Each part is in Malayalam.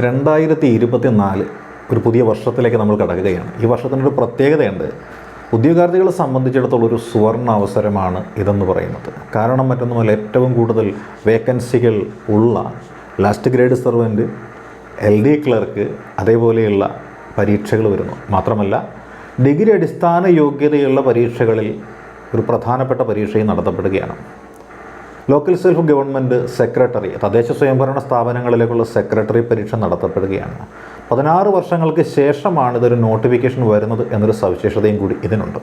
രണ്ടായിരത്തി ഇരുപത്തി നാല് ഒരു പുതിയ വർഷത്തിലേക്ക് നമ്മൾ കടക്കുകയാണ്. ഈ വർഷത്തിനൊരു പ്രത്യേകതയുണ്ട്. ഉദ്യോഗാർത്ഥികളെ സംബന്ധിച്ചിടത്തോളം ഒരു സുവർണ അവസരമാണ് ഇതെന്ന് പറയുന്നത്. കാരണം മറ്റൊന്നുമല്ല ഏറ്റവും കൂടുതൽ വേക്കൻസികൾ ഉള്ള last grade servant L D clerk അതേപോലെയുള്ള പരീക്ഷകൾ വരുന്നു. മാത്രമല്ല ഡിഗ്രി അടിസ്ഥാന യോഗ്യതയുള്ള പരീക്ഷകളിൽ ഒരു പ്രധാനപ്പെട്ട പരീക്ഷയും നടത്തപ്പെടുകയാണ്. ലോക്കൽ സെൽഫ് ഗവൺമെന്റ് സെക്രട്ടറി തദ്ദേശ സ്വയംഭരണ സ്ഥാപനങ്ങളിലേക്കുള്ള സെക്രട്ടറി പരീക്ഷ നടത്തപ്പെടുകയാണ്. പതിനാറ് വർഷങ്ങൾക്ക് ശേഷമാണ് ഇതൊരു നോട്ടിഫിക്കേഷൻ വരുന്നത് എന്നൊരു സവിശേഷതയും കൂടി ഇതിനുണ്ട്.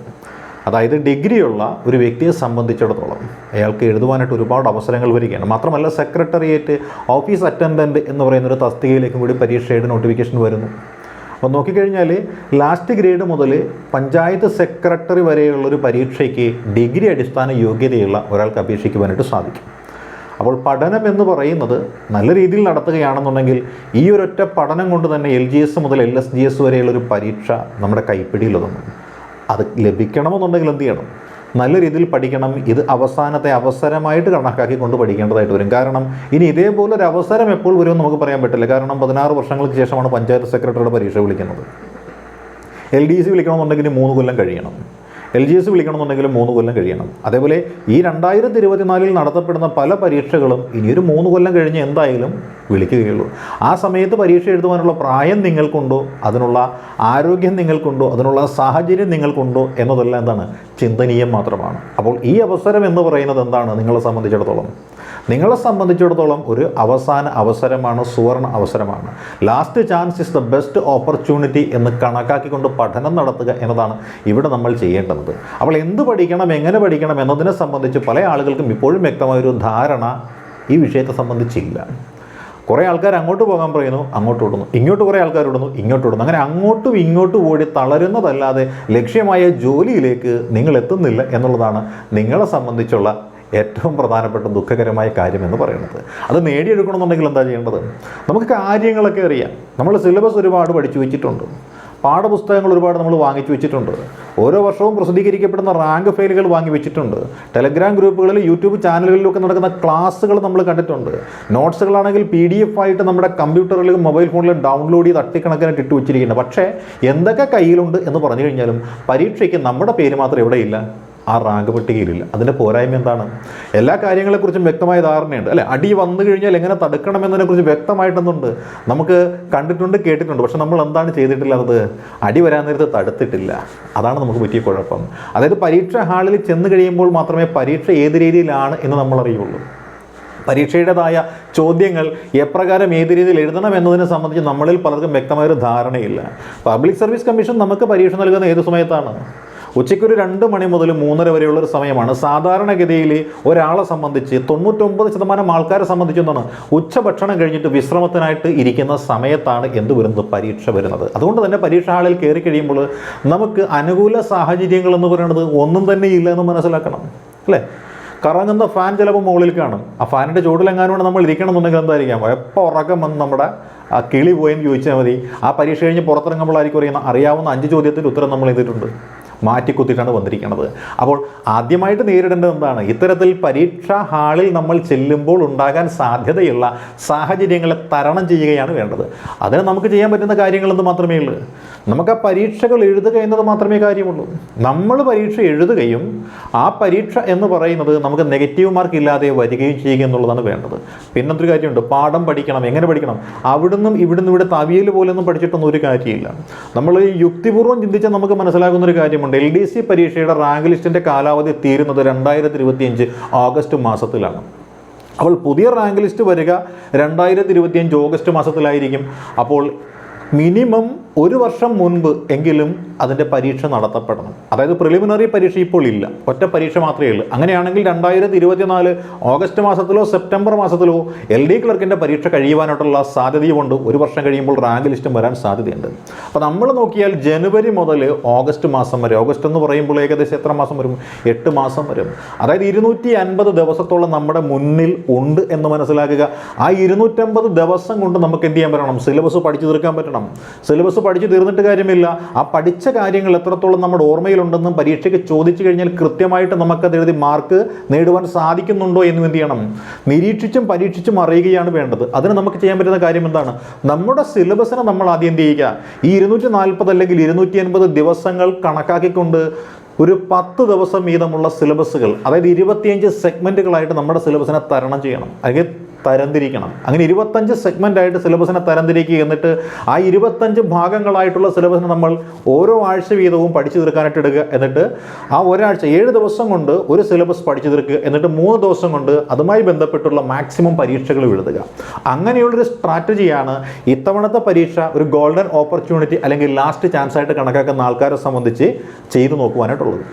അതായത് ഡിഗ്രിയുള്ള ഒരു വ്യക്തിയെ സംബന്ധിച്ചിടത്തോളം അയാൾക്ക് എഴുതുവാനായിട്ട് ഒരുപാട് അവസരങ്ങൾ വരികയാണ്. മാത്രമല്ല സെക്രട്ടറിയേറ്റ് ഓഫീസ് അറ്റൻഡന്റ് എന്ന് പറയുന്നൊരു തസ്തികയിലേക്കും കൂടി പരീക്ഷയുടെ നോട്ടിഫിക്കേഷൻ വരുന്നു. അപ്പോൾ നോക്കിക്കഴിഞ്ഞാൽ ലാസ്റ്റ് ഗ്രേഡ് മുതൽ പഞ്ചായത്ത് സെക്രട്ടറി വരെയുള്ളൊരു പരീക്ഷയ്ക്ക് ഡിഗ്രി അടിസ്ഥാന യോഗ്യതയുള്ള ഒരാൾക്ക് അപേക്ഷിക്കുവാനായിട്ട് സാധിക്കും. അപ്പോൾ പഠനം എന്ന് പറയുന്നത് നല്ല രീതിയിൽ നടത്തുകയാണെന്നുണ്ടെങ്കിൽ ഈ ഒരൊറ്റ പഠനം കൊണ്ട് തന്നെ എൽ ജി എസ് മുതൽ എൽ എസ് ജി എസ് വരെയുള്ളൊരു പരീക്ഷ നമ്മുടെ കൈപ്പിടിയിലൊതുങ്ങും അത് ലഭിക്കണമെന്നുണ്ടെങ്കിൽ എന്ത് ചെയ്യണം? നല്ല രീതിയിൽ പഠിക്കണം. ഇത് അവസാനത്തെ അവസരമായിട്ട് കണക്കാക്കി കൊണ്ട് പഠിക്കേണ്ടതായിട്ട് വരും. കാരണം ഇനി ഇതേപോലെ ഒരു അവസരം എപ്പോൾ വരുമെന്ന് നമുക്ക് പറയാൻ പറ്റില്ല. കാരണം പതിനാറ് വർഷങ്ങൾക്ക് ശേഷമാണ് പഞ്ചായത്ത് സെക്രട്ടറിയുടെ പരീക്ഷ വിളിക്കുന്നത്. എൽ ഡി സി വിളിക്കണമെന്നുണ്ടെങ്കിൽ മൂന്ന് കൊല്ലം കഴിയണം. എൽ ജി എസ് വിളിക്കണമെന്നുണ്ടെങ്കിൽ മൂന്ന് കൊല്ലം കഴിയണം. അതേപോലെ ഈ രണ്ടായിരത്തി ഇരുപത്തിനാലിൽ നടത്തപ്പെടുന്ന പല പരീക്ഷകളും ഇനിയൊരു മൂന്ന് കൊല്ലം കഴിഞ്ഞ് എന്തായാലും വിളിക്കുകയുള്ളൂ. ആ സമയത്ത് പരീക്ഷ എഴുതുവാനുള്ള പ്രായം നിങ്ങൾക്കുണ്ടോ? അതിനുള്ള ആരോഗ്യം നിങ്ങൾക്കുണ്ടോ? അതിനുള്ള സാഹചര്യം നിങ്ങൾക്കുണ്ടോ? എന്നതെല്ലാം എന്താണ്? ചിന്തനീയം മാത്രമാണ്. അപ്പോൾ ഈ അവസരം എന്ന് പറയുന്നത് എന്താണ്? നിങ്ങളെ സംബന്ധിച്ചിടത്തോളം. നിങ്ങളെ സംബന്ധിച്ചിടത്തോളം ഒരു അവസാന അവസരമാണ് സുവർണ അവസരമാണ്. Last chance is the best opportunity എന്ന് കണക്കാക്കിക്കൊണ്ട് പഠനം നടത്തുക എന്നതാണ് ഇവിടെ നമ്മൾ ചെയ്യേണ്ടത്. അപ്പോൾ എന്ത് പഠിക്കണം എങ്ങനെ പഠിക്കണം എന്നതിനെ സംബന്ധിച്ച് പല ആളുകൾക്കും ഇപ്പോഴും വ്യക്തമായൊരു ധാരണ ഈ വിഷയത്തെ സംബന്ധിച്ചില്ല. കുറേ ആൾക്കാർ അങ്ങോട്ട് പോകാൻ പറയുന്നു അങ്ങോട്ട് ഓടുന്നു. ഇങ്ങോട്ട് കുറേ ആൾക്കാർ ഓടുന്നു ഇങ്ങോട്ട് ഓടുന്നു. അങ്ങനെ അങ്ങോട്ടും ഇങ്ങോട്ടും ഓടി തളരുന്നതല്ലാതെ ലക്ഷ്യമായ ജോലിയിലേക്ക് നിങ്ങൾ എത്തുന്നില്ല എന്നുള്ളതാണ് നിങ്ങളെ സംബന്ധിച്ചുള്ള ഏറ്റവും പ്രധാനപ്പെട്ട ദുഃഖകരമായ കാര്യമെന്ന് പറയുന്നത്. അത് നേടിയെടുക്കണമെന്നുണ്ടെങ്കിൽ എന്താ ചെയ്യേണ്ടത്? നമുക്ക് കാര്യങ്ങളൊക്കെ അറിയാം. നമ്മൾ സിലബസ് ഒരുപാട് പഠിച്ചു വെച്ചിട്ടുണ്ട്. പാഠപുസ്തകങ്ങൾ ഒരുപാട് നമ്മൾ വാങ്ങിച്ചു വെച്ചിട്ടുണ്ട്. ഓരോ വർഷവും പ്രസിദ്ധീകരിക്കപ്പെടുന്ന റാങ്ക് ഫയലുകൾ വാങ്ങി വെച്ചിട്ടുണ്ട്. ടെലഗ്രാം ഗ്രൂപ്പുകളിൽ യൂട്യൂബ് ചാനലുകളിലൊക്കെ നടക്കുന്ന ക്ലാസ്സുകൾ നമ്മൾ കണ്ടിട്ടുണ്ട്. നോട്ട്സുകളാണെങ്കിൽ പി ഡി എഫ് ആയിട്ട് നമ്മുടെ കമ്പ്യൂട്ടറിലും മൊബൈൽ ഫോണിലും ഡൗൺലോഡ് ചെയ്ത് അട്ടിക്കണക്കിനായിട്ട് ഇട്ട് വെച്ചിരിക്കുന്നത് പക്ഷേ എന്തൊക്കെ കയ്യിലുണ്ട് എന്ന് പറഞ്ഞു കഴിഞ്ഞാലും പരീക്ഷയ്ക്ക് നമ്മുടെ പേര് മാത്രം എവിടെയില്ല. ആ റാങ്ക് പട്ടികയിലില്ല. അതിന്റെ പോരായ്മ എന്താണ്? എല്ലാ കാര്യങ്ങളെക്കുറിച്ചും വ്യക്തമായ ധാരണയുണ്ട്. അല്ലെ? അടി വന്നു കഴിഞ്ഞാൽ എങ്ങനെ തടുക്കണം എന്നതിനെക്കുറിച്ച് വ്യക്തമായിട്ടൊന്നുണ്ട്. നമുക്ക് കണ്ടിട്ടുണ്ട് കേട്ടിട്ടുണ്ട്. പക്ഷെ നമ്മൾ എന്താണ് ചെയ്തിട്ടില്ലാത്തത്? അടി വരാൻ നേരത്ത് തടുത്തിട്ടില്ല. അതാണ് നമുക്ക് പറ്റിയ കുഴപ്പം. അതായത് പരീക്ഷ ഹാളിൽ ചെന്ന് കഴിയുമ്പോൾ മാത്രമേ പരീക്ഷ ഏത് രീതിയിലാണ് എന്ന് നമ്മൾ അറിയുള്ളൂ. പരീക്ഷയുടേതായ ചോദ്യങ്ങൾ എപ്രകാരം ഏത് രീതിയിൽ എഴുതണം എന്നതിനെ സംബന്ധിച്ച് നമ്മളിൽ പലർക്കും വ്യക്തമായൊരു ധാരണയില്ല. പബ്ലിക് സർവീസ് കമ്മീഷൻ നമുക്ക് പരീക്ഷ നൽകുന്ന ഏത് സമയത്താണ്? ഉച്ചയ്ക്ക് ഒരു രണ്ട് മണി മുതൽ മൂന്നര വരെയുള്ള ഒരു സമയമാണ്. സാധാരണഗതിയിൽ ഒരാളെ സംബന്ധിച്ച് തൊണ്ണൂറ്റൊമ്പത് ശതമാനം ആൾക്കാരെ സംബന്ധിച്ച് എന്താണ്? ഉച്ചഭക്ഷണം കഴിഞ്ഞിട്ട് വിശ്രമത്തിനായിട്ട് ഇരിക്കുന്ന സമയത്താണ് എന്ത് വരുന്നത്? പരീക്ഷ വരുന്നത്. അതുകൊണ്ട് തന്നെ പരീക്ഷ ഹാളിൽ കയറി കഴിയുമ്പോൾ നമുക്ക് അനുകൂല സാഹചര്യങ്ങൾ എന്ന് പറയുന്നത് ഒന്നും തന്നെ ഇല്ല എന്ന് മനസ്സിലാക്കണം. അല്ലേ? കറങ്ങുന്ന ഫാൻ ചിലപ്പോൾ മുകളിൽ കാണും. ആ ഫാനിന്റെ ചുവട്ടിലെങ്ങാനും നമ്മൾ ഇരിക്കണം എന്നുണ്ടെങ്കിൽ എന്തായിരിക്കാം? എപ്പോൾ ഉറക്കം വന്ന് നമ്മുടെ ആ കിളി പോയെന്ന് ചോദിച്ചാൽ മതി. ആ പരീക്ഷ കഴിഞ്ഞ് പുറത്തിറങ്ങുമ്പോഴായിരിക്കും അറിയുന്ന അറിയാവുന്ന അഞ്ച് ചോദ്യത്തിന്റെ ഉത്തരം നമ്മൾ ചെയ്തിട്ടുണ്ട് മാറ്റിക്കുത്തിയിട്ടാണ് വന്നിരിക്കുന്നത്. അപ്പോൾ ആദ്യമായിട്ട് നേരിടേണ്ടത് എന്താണ്? ഇത്തരത്തിൽ പരീക്ഷാ ഹാളിൽ നമ്മൾ ചെല്ലുമ്പോൾ ഉണ്ടാകാൻ സാധ്യതയുള്ള സാഹചര്യങ്ങളെ തരണം ചെയ്യുകയാണ് വേണ്ടത്. അതിന് നമുക്ക് ചെയ്യാൻ പറ്റുന്ന കാര്യങ്ങളെന്ന് മാത്രമേ ഉള്ളൂ. നമുക്ക് ആ പരീക്ഷകൾ എഴുതുക എന്നത് മാത്രമേ കാര്യമുള്ളൂ. നമ്മൾ പരീക്ഷ എഴുതുകയും ആ പരീക്ഷ എന്ന് പറയുന്നത് നമുക്ക് നെഗറ്റീവ് മാർക്ക് ഇല്ലാതെ വരികയും ചെയ്യുക എന്നുള്ളതാണ് വേണ്ടത്. പിന്നൊരു കാര്യമുണ്ട്. പാഠം പഠിക്കണം. എങ്ങനെ പഠിക്കണം? അവിടുന്നും ഇവിടുന്ന് ഇവിടെ തവിയൽ പോലൊന്നും പഠിച്ചിട്ടൊന്നും ഒരു കാര്യമില്ല. നമ്മൾ യുക്തിപൂർവം ചിന്തിച്ചാൽ നമുക്ക് മനസ്സിലാകുന്ന ഒരു കാര്യമുണ്ട്. എൽ ഡി സി പരീക്ഷയുടെ റാങ്ക് ലിസ്റ്റിന്റെ കാലാവധി തീരുന്നത് രണ്ടായിരത്തി ഇരുപത്തിയഞ്ച് ഓഗസ്റ്റ് മാസത്തിലാണ്. അപ്പോൾ പുതിയ റാങ്ക് ലിസ്റ്റ് വരിക രണ്ടായിരത്തി ഇരുപത്തിയഞ്ച് ഓഗസ്റ്റ് മാസത്തിലായിരിക്കും. അപ്പോൾ മിനിമം ഒരു വർഷം മുൻപ് എങ്കിലും അതിന്റെ പരീക്ഷ നടത്തപ്പെടണം. അതായത് പ്രിലിമിനറി പരീക്ഷ ഇപ്പോൾ ഇല്ല. ഒറ്റ പരീക്ഷ മാത്രമേ ഉള്ളൂ. അങ്ങനെയാണെങ്കിൽ രണ്ടായിരത്തി ഇരുപത്തിനാല് ഓഗസ്റ്റ് മാസത്തിലോ സെപ്റ്റംബർ മാസത്തിലോ എൽ ഡി ക്ലർക്കിന്റെ പരീക്ഷ കഴിയുവാനായിട്ടുള്ള സാധ്യതയുമുണ്ട്. ഒരു വർഷം കഴിയുമ്പോൾ റാങ്ക് ലിസ്റ്റും വരാൻ സാധ്യതയുണ്ട്. അപ്പോൾ നമ്മൾ നോക്കിയാൽ ജനുവരി മുതൽ ഓഗസ്റ്റ് മാസം വരെ ഓഗസ്റ്റ് എന്ന് പറയുമ്പോൾ ഏകദേശം എത്ര മാസം വരും? എട്ട് മാസം വരും. അതായത് ഇരുന്നൂറ്റി അൻപത് ദിവസത്തോളം നമ്മുടെ മുന്നിൽ ഉണ്ട് എന്ന് മനസ്സിലാക്കുക. ആ ഇരുന്നൂറ്റമ്പത് ദിവസം കൊണ്ട് നമുക്ക് എന്ത് ചെയ്യാൻ പറ്റണം? സിലബസ് പഠിച്ചു തീർക്കാൻ പറ്റണം. സിലബസ് പഠിച്ചു തീർന്നിട്ട് കാര്യമില്ല. ആ പഠിച്ച കാര്യങ്ങൾ എത്രത്തോളം നമ്മുടെ ഓർമ്മയിലുണ്ടെന്നും പരീക്ഷയ്ക്ക് ചോദിച്ചു കഴിഞ്ഞാൽ കൃത്യമായിട്ട് നമുക്കത് എഴുതി മാർക്ക് നേടുവാൻ സാധിക്കുന്നുണ്ടോ എന്ന് എന്ത് ചെയ്യണം? നിരീക്ഷിച്ചും പരീക്ഷിച്ചും അറിയുകയാണ് വേണ്ടത്. അതിന് നമുക്ക് ചെയ്യാൻ പറ്റുന്ന കാര്യം എന്താണ്? നമ്മുടെ സിലബസിനെ നമ്മൾ ആദ്യം എന്ത് ചെയ്യുക? ഈ ഇരുന്നൂറ്റി നാൽപ്പത് അല്ലെങ്കിൽ ഇരുന്നൂറ്റി അൻപത് ദിവസങ്ങൾ കണക്കാക്കിക്കൊണ്ട് ഒരു പത്ത് ദിവസം വീതമുള്ള സിലബസുകൾ അതായത് ഇരുപത്തിയഞ്ച് സെഗ്മെന്റുകളായിട്ട് നമ്മുടെ സിലബസിനെ തരണം ചെയ്യണം. അല്ലെങ്കിൽ തരംതിരിക്കണം. അങ്ങനെ ഇരുപത്തഞ്ച് സെഗ്മെന്റ് ആയിട്ട് സിലബസിനെ തരംതിരിക്കുക എന്നിട്ട് ആ ഇരുപത്തഞ്ച് ഭാഗങ്ങളായിട്ടുള്ള സിലബസിനെ നമ്മൾ ഓരോ ആഴ്ച വീതവും പഠിച്ചു തീർക്കാനായിട്ട് എടുക്കുക. എന്നിട്ട് ആ ഒരാഴ്ച ഏഴ് ദിവസം കൊണ്ട് ഒരു സിലബസ് പഠിച്ചു തീർക്കുക. എന്നിട്ട് മൂന്ന് ദിവസം കൊണ്ട് അതുമായി ബന്ധപ്പെട്ടുള്ള മാക്സിമം പരീക്ഷകൾ എഴുതുക. അങ്ങനെയുള്ളൊരു സ്ട്രാറ്റജിയാണ് ഇത്തവണത്തെ പരീക്ഷ ഒരു ഗോൾഡൻ ഓപ്പർച്യൂണിറ്റി അല്ലെങ്കിൽ ലാസ്റ്റ് ചാൻസ് ആയിട്ട് കണക്കാക്കുന്ന ആൾക്കാരെ സംബന്ധിച്ച് ചെയ്തു നോക്കുവാനായിട്ടുള്ളത്.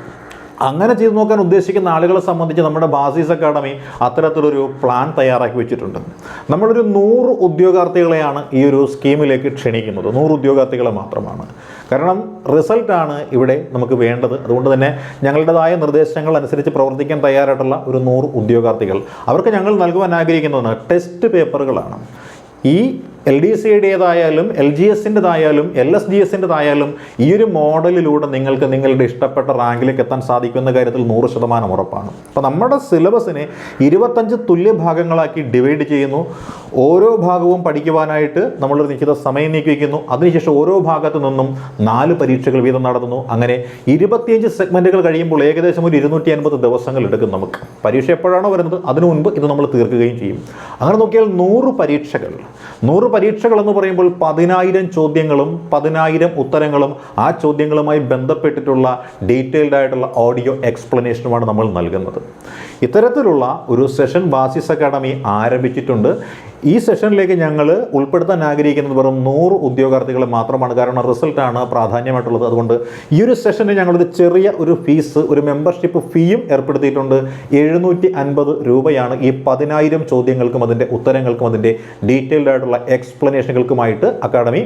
അങ്ങനെ ചെയ്തു നോക്കാൻ ഉദ്ദേശിക്കുന്ന ആളുകളെ സംബന്ധിച്ച് നമ്മുടെ ബാസീസ് അക്കാഡമി അത്തരത്തിലൊരു പ്ലാൻ തയ്യാറാക്കി വെച്ചിട്ടുണ്ട്. നമ്മളൊരു നൂറ് ഉദ്യോഗാർത്ഥികളെയാണ് ഈ ഒരു സ്കീമിലേക്ക് ക്ഷണിക്കുന്നത്. നൂറ് ഉദ്യോഗാർത്ഥികളെ മാത്രമാണ്. കാരണം റിസൾട്ടാണ് ഇവിടെ നമുക്ക് വേണ്ടത്. അതുകൊണ്ട് തന്നെ ഞങ്ങളുടേതായ നിർദ്ദേശങ്ങൾ അനുസരിച്ച് പ്രവർത്തിക്കാൻ തയ്യാറായിട്ടുള്ള ഒരു നൂറ് ഉദ്യോഗാർത്ഥികൾ. അവർക്ക് ഞങ്ങൾ നൽകുവാൻ ആഗ്രഹിക്കുന്നത് ടെസ്റ്റ് പേപ്പറുകളാണ്. ഈ എൽ ഡി സിയുടേതായാലും എൽ ജി എസിന്റെതായാലും എൽ എസ് ജി എസിന്റെതായാലും ഈ ഒരു മോഡലിലൂടെ നിങ്ങൾക്ക് നിങ്ങളുടെ ഇഷ്ടപ്പെട്ട റാങ്കിലേക്ക് എത്താൻ സാധിക്കുന്ന കാര്യത്തിൽ നൂറ് ശതമാനം ഉറപ്പാണ്. അപ്പോൾ നമ്മുടെ സിലബസിനെ ഇരുപത്തഞ്ച് തുല്യ ഭാഗങ്ങളാക്കി ഡിവൈഡ് ചെയ്യുന്നു. ഓരോ ഭാഗവും പഠിക്കുവാനായിട്ട് നമ്മളൊരു നിശ്ചിത സമയം നീക്കി വയ്ക്കുന്നു. അതിനുശേഷം ഓരോ ഭാഗത്തു നിന്നും നാല് പരീക്ഷകൾ വീതം നടത്തുന്നു. അങ്ങനെ ഇരുപത്തിയഞ്ച് സെഗ്മെന്റുകൾ കഴിയുമ്പോൾ ഏകദേശം ഒരു ഇരുന്നൂറ്റി അൻപത് ദിവസങ്ങൾ എടുക്കും നമുക്ക്. പരീക്ഷ എപ്പോഴാണോ വരുന്നത്? അതിനു മുൻപ് ഇത് നമ്മൾ തീർക്കുകയും ചെയ്യും. അങ്ങനെ നോക്കിയാൽ നൂറ് പരീക്ഷകൾ നൂറ് പരീക്ഷകൾ എന്ന് പറയുമ്പോൾ പതിനായിരം ചോദ്യങ്ങളും പതിനായിരം ഉത്തരങ്ങളും ആ ചോദ്യങ്ങളുമായി ബന്ധപ്പെട്ടിട്ടുള്ള ഡീറ്റെയിൽഡ് ആയിട്ടുള്ള ഓഡിയോ എക്സ്പ്ലനേഷനുമാണ് നമ്മൾ നൽകുന്നത്. ഇത്തരത്തിലുള്ള ഒരു സെഷൻ ബാസിസ് അക്കാഡമി ആരംഭിച്ചിട്ടുണ്ട്. ഈ സെഷനിലേക്ക് ഞങ്ങൾ ഉൾപ്പെടുത്താൻ ആഗ്രഹിക്കുന്നത് വെറും നൂറ് ഉദ്യോഗാർത്ഥികളെ മാത്രമാണ്. കാരണം റിസൾട്ടാണ് പ്രാധാന്യമായിട്ടുള്ളത്. അതുകൊണ്ട് ഈ ഒരു സെഷന് ഞങ്ങളൊരു ചെറിയ ഒരു ഫീസ് ഒരു മെമ്പർഷിപ്പ് ഫീയും ഏർപ്പെടുത്തിയിട്ടുണ്ട്. എഴുന്നൂറ്റി അൻപത് രൂപയാണ് ഈ പതിനായിരം ചോദ്യങ്ങൾക്കും അതിന്റെ ഉത്തരങ്ങൾക്കും അതിന്റെ ഡീറ്റെയിൽഡ് ആയിട്ടുള്ള എക്സ്പ്ലനേഷനുകൾക്കുമായിട്ട് അക്കാഡമി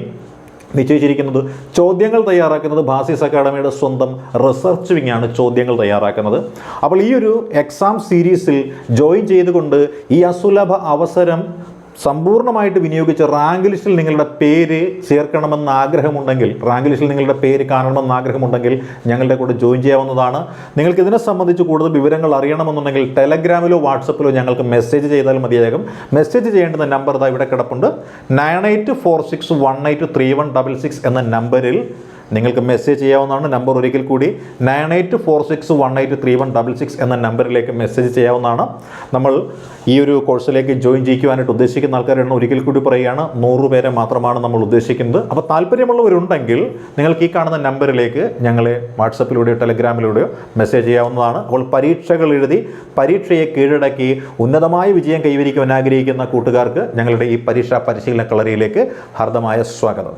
നിശ്ചയിച്ചിരിക്കുന്നത്. ചോദ്യങ്ങൾ തയ്യാറാക്കുന്നത് ഭാസിസ് അക്കാഡമിയുടെ സ്വന്തം റിസർച്ച് വിങ് ആണ് ചോദ്യങ്ങൾ തയ്യാറാക്കുന്നത്. അപ്പോൾ ഈ ഒരു എക്സാം സീരീസിൽ ജോയിൻ ചെയ്തുകൊണ്ട് ഈ അസുലഭ അവസരം സമ്പൂർണമായിട്ട് വിനിയോഗിച്ച് റാങ്ക് ലിസ്റ്റിൽ നിങ്ങളുടെ പേര് ചേർക്കണമെന്ന് ആഗ്രഹമുണ്ടെങ്കിൽ റാങ്ക് ലിസ്റ്റിൽ നിങ്ങളുടെ പേര് കാണണമെന്ന് ആഗ്രഹമുണ്ടെങ്കിൽ ഞങ്ങളുടെ കൂടെ ജോയിൻ ചെയ്യാവുന്നതാണ്. നിങ്ങൾക്ക് ഇതിനെ സംബന്ധിച്ച് കൂടുതൽ വിവരങ്ങൾ അറിയണമെന്നുണ്ടെങ്കിൽ ടെലഗ്രാമിലോ വാട്സപ്പിലോ ഞങ്ങൾക്ക് മെസ്സേജ് ചെയ്താൽ മതിയാകും. മെസ്സേജ് ചെയ്യേണ്ടുന്ന നമ്പർ ഇതാ ഇവിടെ കിടപ്പുണ്ട്. Nine eight four six one eight three one double six എന്ന നമ്പറിൽ നിങ്ങൾക്ക് മെസ്സേജ് ചെയ്യാവുന്നതാണ്. നമ്പർ ഒരിക്കൽ കൂടി nine eight four six one eight three one double six എന്ന നമ്പറിലേക്ക് മെസ്സേജ് ചെയ്യാവുന്നതാണ്. നമ്മൾ ഈ ഒരു കോഴ്സിലേക്ക് ജോയിൻ ചെയ്യിക്കുവാനായിട്ട് ഉദ്ദേശിക്കുന്ന ആൾക്കാരുടെ എണ്ണം ഒരിക്കൽ കൂടി പറയുകയാണ്. നൂറ് പേരെ മാത്രമാണ് നമ്മൾ ഉദ്ദേശിക്കുന്നത്. അപ്പോൾ താല്പര്യമുള്ളവരുണ്ടെങ്കിൽ നിങ്ങൾക്ക് ഈ കാണുന്ന നമ്പറിലേക്ക് ഞങ്ങളെ വാട്സപ്പിലൂടെയോ ടെലഗ്രാമിലൂടെയോ മെസ്സേജ് ചെയ്യാവുന്നതാണ്. അപ്പോൾ പരീക്ഷകൾ എഴുതി പരീക്ഷയെ കീഴടക്കി ഉന്നതമായ വിജയം കൈവരിക്കുവാൻ ആഗ്രഹിക്കുന്ന കൂട്ടുകാർക്ക് ഞങ്ങളുടെ ഈ പരീക്ഷാ പരിശീലന കളരിയിലേക്ക് ഹാർദമായ സ്വാഗതം.